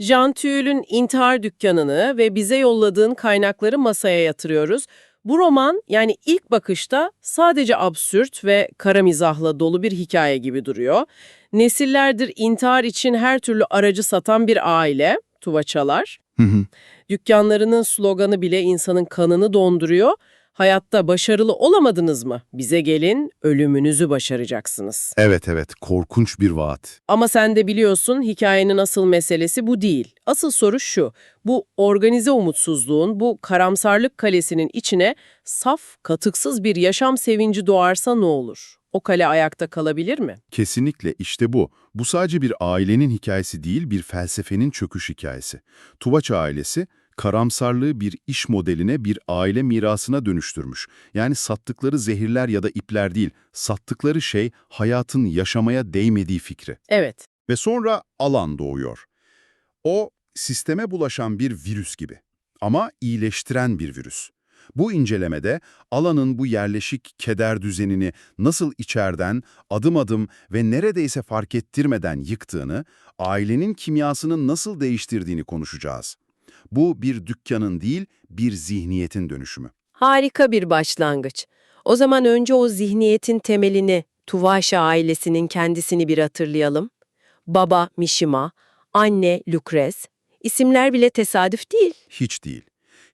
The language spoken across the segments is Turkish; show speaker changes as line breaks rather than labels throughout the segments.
Jean Tüyl'ün intihar dükkanını ve bize yolladığın kaynakları masaya yatırıyoruz. Bu roman yani ilk bakışta sadece absürt ve kara mizahla dolu bir hikaye gibi duruyor. Nesillerdir intihar için her türlü aracı satan bir aile, Tuvaçalar.
Hı hı.
Dükkanlarının sloganı bile insanın kanını donduruyor. Hayatta başarılı olamadınız mı? Bize gelin, ölümünüzü başaracaksınız.
Evet evet, korkunç bir vaat.
Ama sen de biliyorsun hikayenin asıl meselesi bu değil. Asıl soru şu, bu organize umutsuzluğun, bu karamsarlık kalesinin içine saf, katıksız bir yaşam sevinci doğarsa ne olur? O kale ayakta kalabilir mi?
Kesinlikle işte bu. Bu sadece bir ailenin hikayesi değil, bir felsefenin çöküş hikayesi. Tuvaç ailesi, karamsarlığı bir iş modeline, bir aile mirasına dönüştürmüş. Yani sattıkları zehirler ya da ipler değil, sattıkları şey hayatın yaşamaya değmediği fikri.
Evet,
Ve sonra alan doğuyor. O, sisteme bulaşan bir virüs gibi. Ama iyileştiren bir virüs. Bu incelemede alanın bu yerleşik keder düzenini nasıl içerden, adım adım ve neredeyse fark ettirmeden yıktığını, ailenin kimyasını nasıl değiştirdiğini konuşacağız. Bu bir dükkanın değil, bir zihniyetin dönüşümü.
Harika bir başlangıç. O zaman önce o zihniyetin temelini, Tuvaşa ailesinin kendisini bir hatırlayalım. Baba Mishima, anne Lucrez. İsimler bile tesadüf değil.
Hiç değil.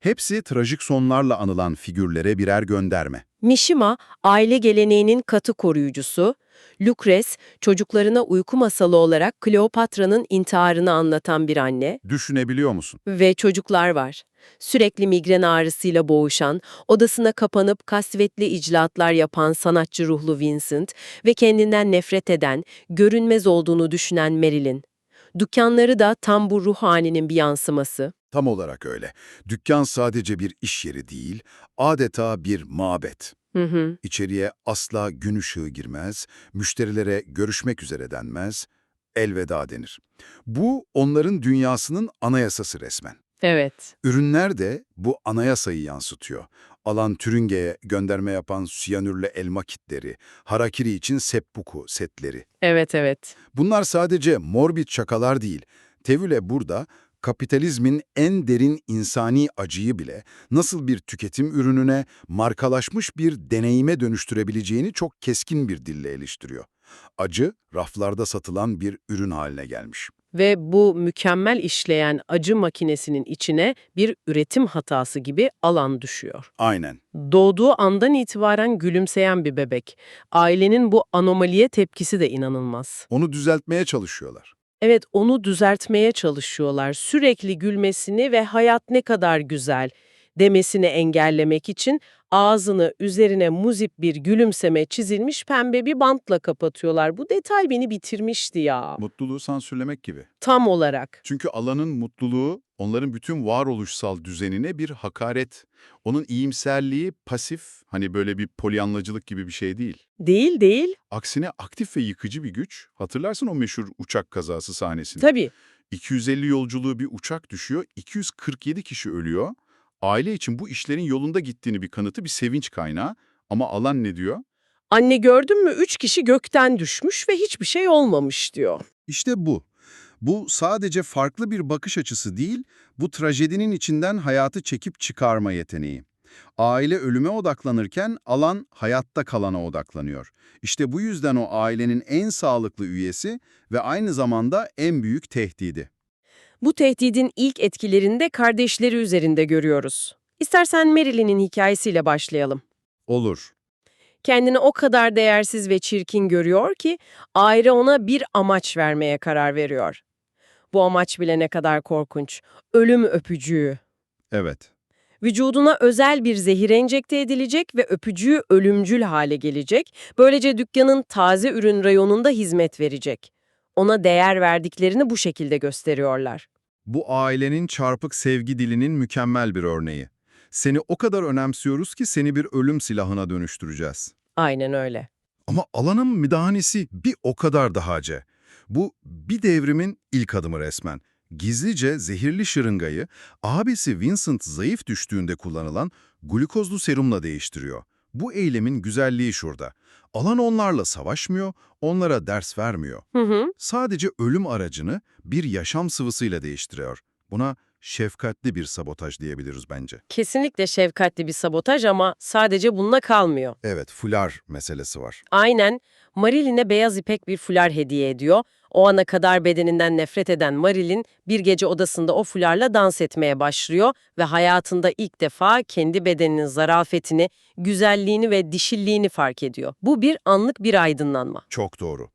Hepsi trajik sonlarla anılan figürlere birer gönderme.
Mishima, aile geleneğinin katı koruyucusu. Lucrez, çocuklarına uyku masalı olarak Kleopatra'nın intiharını anlatan bir anne.
Düşünebiliyor musun?
Ve çocuklar var. Sürekli migren ağrısıyla boğuşan, odasına kapanıp kasvetli icraatlar yapan sanatçı ruhlu Vincent ve kendinden nefret eden, görünmez olduğunu düşünen Marilyn. Dükkanları da tam bu ruh halinin bir yansıması.
Tam olarak öyle. Dükkan sadece bir iş yeri değil, adeta bir mabet.
Hı hı.
İçeriye asla gün ışığı girmez, müşterilere görüşmek üzere denmez, elveda denir. Bu onların dünyasının anayasası resmen.
Evet.
Ürünler de bu anayasayı yansıtıyor. Alan Türünge'ye gönderme yapan siyanürle elma kitleri, harakiri için seppuku setleri.
Evet, evet.
Bunlar sadece morbid şakalar değil. Tevüle burada kapitalizmin en derin insani acıyı bile nasıl bir tüketim ürününe, markalaşmış bir deneyime dönüştürebileceğini çok keskin bir dille eleştiriyor. Acı, raflarda satılan bir ürün haline gelmiş.
Ve bu mükemmel işleyen acı makinesinin içine bir üretim hatası gibi alan düşüyor.
Aynen.
Doğduğu andan itibaren gülümseyen bir bebek. Ailenin bu anomaliye tepkisi de inanılmaz.
Onu düzeltmeye çalışıyorlar.
Evet, onu düzeltmeye çalışıyorlar. Sürekli gülmesini ve hayat ne kadar güzel demesini engellemek için ağzını üzerine muzip bir gülümseme çizilmiş pembe bir bantla kapatıyorlar. Bu detay beni bitirmişti ya.
Mutluluğu sansürlemek gibi.
Tam olarak.
Çünkü alanın mutluluğu onların bütün varoluşsal düzenine bir hakaret. Onun iyimserliği pasif, hani böyle bir polyanlacılık gibi bir şey değil.
Değil değil.
Aksine aktif ve yıkıcı bir güç. Hatırlarsın o meşhur uçak kazası sahnesini.
Tabii.
250 yolculuğu bir uçak düşüyor, 247 kişi ölüyor. Aile için bu işlerin yolunda gittiğini bir kanıtı bir sevinç kaynağı. Ama alan ne diyor?
Anne gördün mü üç kişi gökten düşmüş ve hiçbir şey olmamış diyor.
İşte bu. Bu sadece farklı bir bakış açısı değil, bu trajedinin içinden hayatı çekip çıkarma yeteneği. Aile ölüme odaklanırken alan hayatta kalana odaklanıyor. İşte bu yüzden o ailenin en sağlıklı üyesi ve aynı zamanda en büyük tehdidi.
Bu tehdidin ilk etkilerini de kardeşleri üzerinde görüyoruz. İstersen Marilyn'in hikayesiyle başlayalım.
Olur.
Kendini o kadar değersiz ve çirkin görüyor ki aile ona bir amaç vermeye karar veriyor. Bu amaç bile ne kadar korkunç. Ölüm öpücüğü.
Evet.
Vücuduna özel bir zehir enjekte edilecek ve öpücüğü ölümcül hale gelecek. Böylece dükkanın taze ürün rayonunda hizmet verecek. Ona değer verdiklerini bu şekilde gösteriyorlar.
Bu ailenin çarpık sevgi dilinin mükemmel bir örneği. Seni o kadar önemsiyoruz ki seni bir ölüm silahına dönüştüreceğiz.
Aynen öyle.
Ama alanın müdahanesi bir o kadar daha acı. Bu bir devrimin ilk adımı resmen. Gizlice zehirli şırıngayı abisi Vincent zayıf düştüğünde kullanılan glukozlu serumla değiştiriyor. Bu eylemin güzelliği şurada. Alan onlarla savaşmıyor, onlara ders vermiyor.
Hı hı.
Sadece ölüm aracını bir yaşam sıvısıyla değiştiriyor. Buna şefkatli bir sabotaj diyebiliriz bence.
Kesinlikle şefkatli bir sabotaj ama sadece bununla kalmıyor.
Evet, fular meselesi var.
Aynen Mariline'e beyaz ipek bir fular hediye ediyor. O ana kadar bedeninden nefret eden Marilyn bir gece odasında o fularla dans etmeye başlıyor ve hayatında ilk defa kendi bedeninin zarafetini, güzelliğini ve dişilliğini fark ediyor. Bu bir anlık bir aydınlanma.
Çok doğru.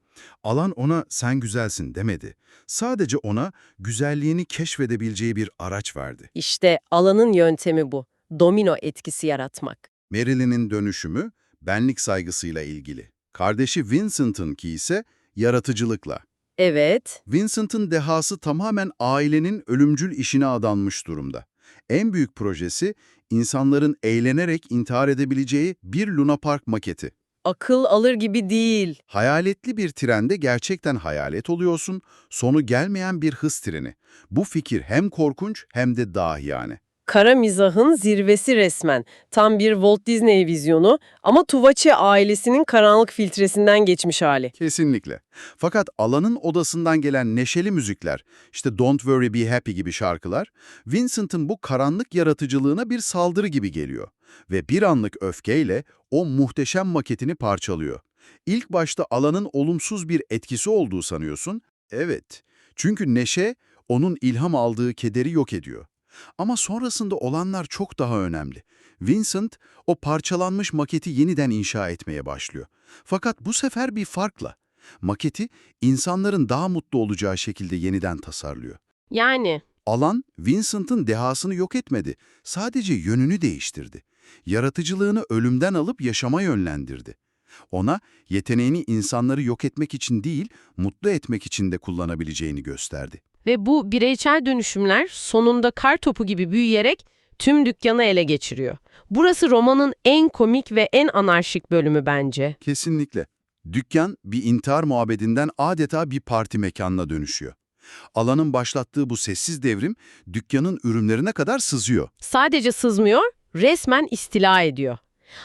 Alan ona sen güzelsin demedi. Sadece ona güzelliğini keşfedebileceği bir araç verdi.
İşte alanın yöntemi bu. Domino etkisi yaratmak.
Marilyn'in dönüşümü benlik saygısıyla ilgili. Kardeşi Vincent'ınki ise yaratıcılıkla.
Evet,
Vincent'ın dehası tamamen ailenin ölümcül işine adanmış durumda. En büyük projesi insanların eğlenerek intihar edebileceği bir Luna Park maketi.
akıl alır gibi değil.
Hayaletli bir trende gerçekten hayalet oluyorsun, sonu gelmeyen bir hız treni. Bu fikir hem korkunç hem de dahiyane.
Kara mizahın zirvesi resmen. Tam bir Walt Disney vizyonu ama Tuvache ailesinin karanlık filtresinden geçmiş hali.
Kesinlikle. Fakat Alan'ın odasından gelen neşeli müzikler, işte Don't Worry Be Happy gibi şarkılar, Vincent'ın bu karanlık yaratıcılığına bir saldırı gibi geliyor. Ve bir anlık öfkeyle o muhteşem maketini parçalıyor. İlk başta Alan'ın olumsuz bir etkisi olduğu sanıyorsun. Evet, çünkü neşe onun ilham aldığı kederi yok ediyor. Ama sonrasında olanlar çok daha önemli. Vincent o parçalanmış maketi yeniden inşa etmeye başlıyor. Fakat bu sefer bir farkla. Maketi insanların daha mutlu olacağı şekilde yeniden tasarlıyor.
Yani
Alan, Vincent'ın dehasını yok etmedi, sadece yönünü değiştirdi. Yaratıcılığını ölümden alıp yaşama yönlendirdi. Ona yeteneğini insanları yok etmek için değil, mutlu etmek için de kullanabileceğini gösterdi.
Ve bu bireysel dönüşümler sonunda kar topu gibi büyüyerek tüm dükkanı ele geçiriyor. Burası romanın en komik ve en anarşik bölümü bence.
Kesinlikle. Dükkan bir intihar muhabbetinden adeta bir parti mekanına dönüşüyor. Alanın başlattığı bu sessiz devrim dükkanın ürünlerine kadar sızıyor.
Sadece sızmıyor, resmen istila ediyor.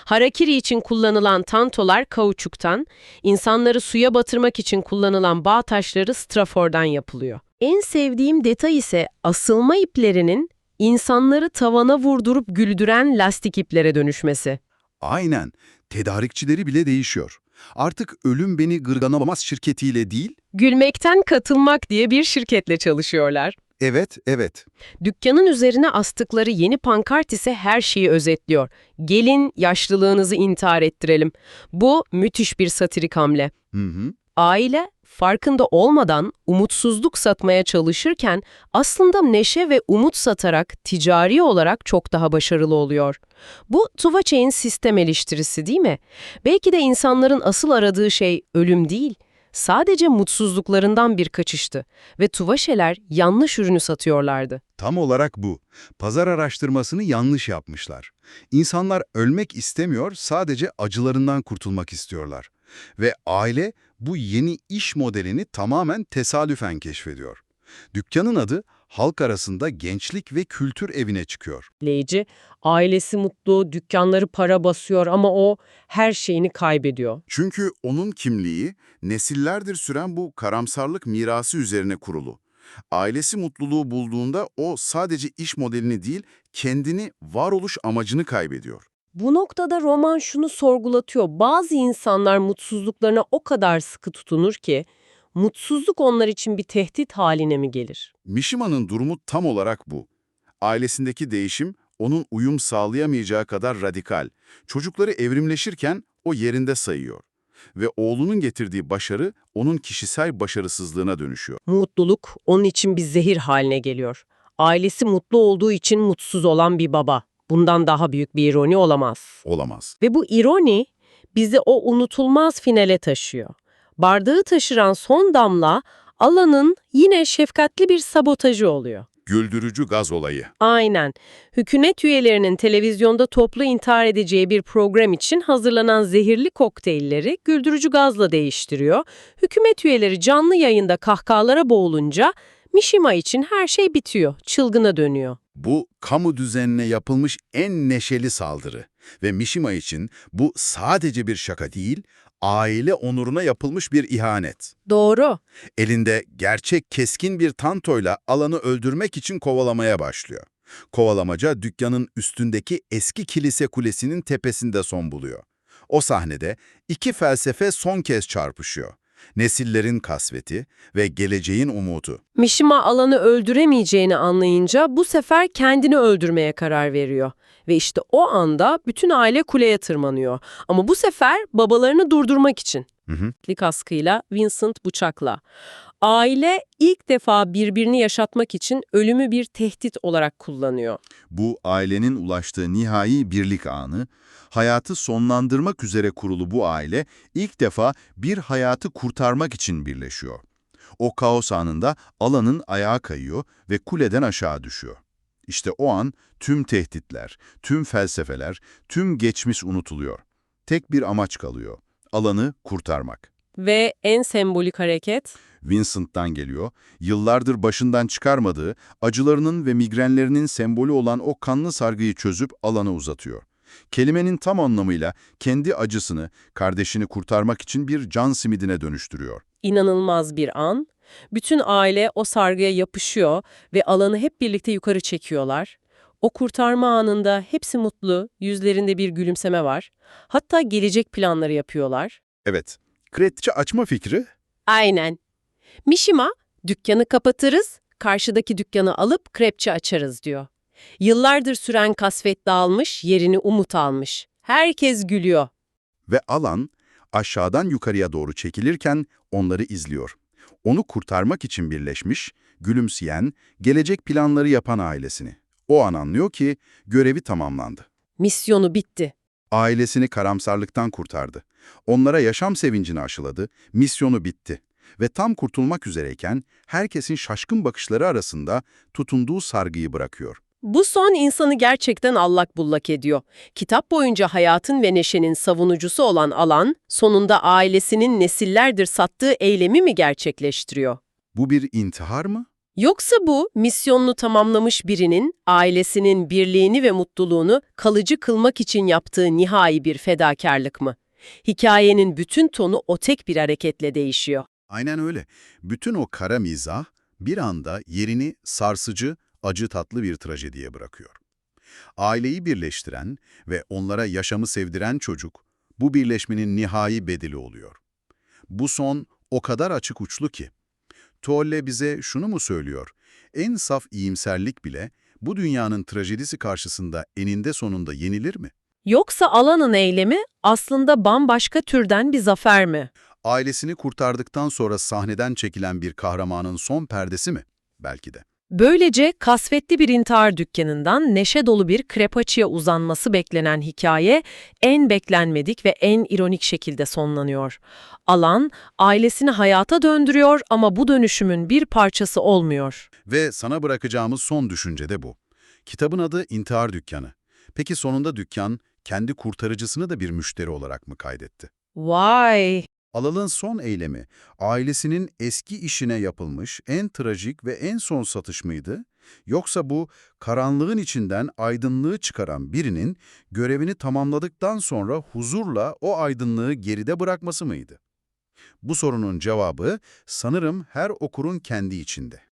Harakiri için kullanılan tantolar kauçuktan, insanları suya batırmak için kullanılan bağ taşları strafordan yapılıyor. En sevdiğim detay ise asılma iplerinin insanları tavana vurdurup güldüren lastik iplere dönüşmesi.
Aynen. Tedarikçileri bile değişiyor. Artık ölüm beni gırganamaz şirketiyle değil,
Gülmekten katılmak diye bir şirketle çalışıyorlar.
Evet, evet.
Dükkanın üzerine astıkları yeni pankart ise her şeyi özetliyor. Gelin yaşlılığınızı intihar ettirelim. Bu müthiş bir satirik hamle.
Hı hı.
Aile farkında olmadan umutsuzluk satmaya çalışırken aslında neşe ve umut satarak ticari olarak çok daha başarılı oluyor. Bu Tuvache'in sistem eleştirisi değil mi? Belki de insanların asıl aradığı şey ölüm değil, sadece mutsuzluklarından bir kaçıştı ve Tuvache'ler yanlış ürünü satıyorlardı.
Tam olarak bu. Pazar araştırmasını yanlış yapmışlar. İnsanlar ölmek istemiyor, sadece acılarından kurtulmak istiyorlar. Ve aile bu yeni iş modelini tamamen tesadüfen keşfediyor. Dükkanın adı halk arasında gençlik ve kültür evine çıkıyor.
Leyici, ailesi mutlu, dükkanları para basıyor ama o her şeyini kaybediyor.
Çünkü onun kimliği nesillerdir süren bu karamsarlık mirası üzerine kurulu. Ailesi mutluluğu bulduğunda o sadece iş modelini değil, kendini, varoluş amacını kaybediyor.
Bu noktada roman şunu sorgulatıyor. Bazı insanlar mutsuzluklarına o kadar sıkı tutunur ki, mutsuzluk onlar için bir tehdit haline mi gelir?
Mishima'nın durumu tam olarak bu. Ailesindeki değişim onun uyum sağlayamayacağı kadar radikal. Çocukları evrimleşirken o yerinde sayıyor. Ve oğlunun getirdiği başarı onun kişisel başarısızlığına dönüşüyor.
Mutluluk onun için bir zehir haline geliyor. Ailesi mutlu olduğu için mutsuz olan bir baba. Bundan daha büyük bir ironi olamaz.
Olamaz.
Ve bu ironi bizi o unutulmaz finale taşıyor. Bardağı taşıran son damla Alan'ın yine şefkatli bir sabotajı oluyor.
Güldürücü gaz olayı.
Aynen. Hükümet üyelerinin televizyonda toplu intihar edeceği bir program için hazırlanan zehirli kokteylleri güldürücü gazla değiştiriyor. Hükümet üyeleri canlı yayında kahkahalara boğulunca Mishima için her şey bitiyor, çılgına dönüyor.
Bu kamu düzenine yapılmış en neşeli saldırı ve Mishima için bu sadece bir şaka değil, aile onuruna yapılmış bir ihanet.
Doğru.
Elinde gerçek keskin bir tantoyla alanı öldürmek için kovalamaya başlıyor. Kovalamaca dükkanın üstündeki eski kilise kulesinin tepesinde son buluyor. O sahnede iki felsefe son kez çarpışıyor. Nesillerin kasveti ve geleceğin umudu.
Mishima alanı öldüremeyeceğini anlayınca bu sefer kendini öldürmeye karar veriyor. Ve işte o anda bütün aile kuleye tırmanıyor. Ama bu sefer babalarını durdurmak için.
Hı hı.
Lik askıyla, Vincent bıçakla. Aile ilk defa birbirini yaşatmak için ölümü bir tehdit olarak kullanıyor.
Bu ailenin ulaştığı nihai birlik anı, hayatı sonlandırmak üzere kurulu bu aile ilk defa bir hayatı kurtarmak için birleşiyor. O kaos anında alanın ayağa kayıyor ve kuleden aşağı düşüyor. İşte o an tüm tehditler, tüm felsefeler, tüm geçmiş unutuluyor. Tek bir amaç kalıyor, alanı kurtarmak.
Ve en sembolik hareket
Vincent'tan geliyor, yıllardır başından çıkarmadığı, acılarının ve migrenlerinin sembolü olan o kanlı sargıyı çözüp alana uzatıyor. Kelimenin tam anlamıyla kendi acısını, kardeşini kurtarmak için bir can simidine dönüştürüyor.
inanılmaz bir an. Bütün aile o sargıya yapışıyor ve alanı hep birlikte yukarı çekiyorlar. O kurtarma anında hepsi mutlu, yüzlerinde bir gülümseme var. Hatta gelecek planları yapıyorlar.
Evet, krediçe açma fikri
Aynen. Mishima, dükkanı kapatırız, karşıdaki dükkanı alıp krepçe açarız diyor. Yıllardır süren kasvet dağılmış, yerini umut almış. Herkes gülüyor.
ve alan aşağıdan yukarıya doğru çekilirken onları izliyor. Onu kurtarmak için birleşmiş, gülümseyen, gelecek planları yapan ailesini. O an anlıyor ki görevi tamamlandı.
Misyonu bitti.
Ailesini karamsarlıktan kurtardı. Onlara yaşam sevincini aşıladı, misyonu bitti. Ve tam kurtulmak üzereyken herkesin şaşkın bakışları arasında tutunduğu sargıyı bırakıyor.
Bu son insanı gerçekten allak bullak ediyor. Kitap boyunca hayatın ve neşenin savunucusu olan Alan, sonunda ailesinin nesillerdir sattığı eylemi mi gerçekleştiriyor?
Bu bir intihar mı?
Yoksa bu, misyonunu tamamlamış birinin, ailesinin birliğini ve mutluluğunu kalıcı kılmak için yaptığı nihai bir fedakarlık mı? Hikayenin bütün tonu o tek bir hareketle değişiyor.
Aynen öyle. Bütün o kara mizah bir anda yerini sarsıcı, acı tatlı bir trajediye bırakıyor. Aileyi birleştiren ve onlara yaşamı sevdiren çocuk, bu birleşmenin nihai bedeli oluyor. Bu son o kadar açık uçlu ki. Tolle bize şunu mu söylüyor? En saf iyimserlik bile bu dünyanın trajedisi karşısında eninde sonunda yenilir mi?
Yoksa Alan'ın eylemi aslında bambaşka türden bir zafer mi?
Ailesini kurtardıktan sonra sahneden çekilen bir kahramanın son perdesi mi? Belki de.
Böylece kasvetli bir intihar dükkanından neşe dolu bir krepaçıya uzanması beklenen hikaye en beklenmedik ve en ironik şekilde sonlanıyor. Alan, ailesini hayata döndürüyor ama bu dönüşümün bir parçası olmuyor.
Ve sana bırakacağımız son düşünce de bu. Kitabın adı İntihar Dükkanı. Peki sonunda dükkan kendi kurtarıcısını da bir müşteri olarak mı kaydetti?
Vay!
Alal'ın son eylemi, ailesinin eski işine yapılmış en trajik ve en son satış mıydı? Yoksa bu, karanlığın içinden aydınlığı çıkaran birinin görevini tamamladıktan sonra huzurla o aydınlığı geride bırakması mıydı? Bu sorunun cevabı sanırım her okurun kendi içinde.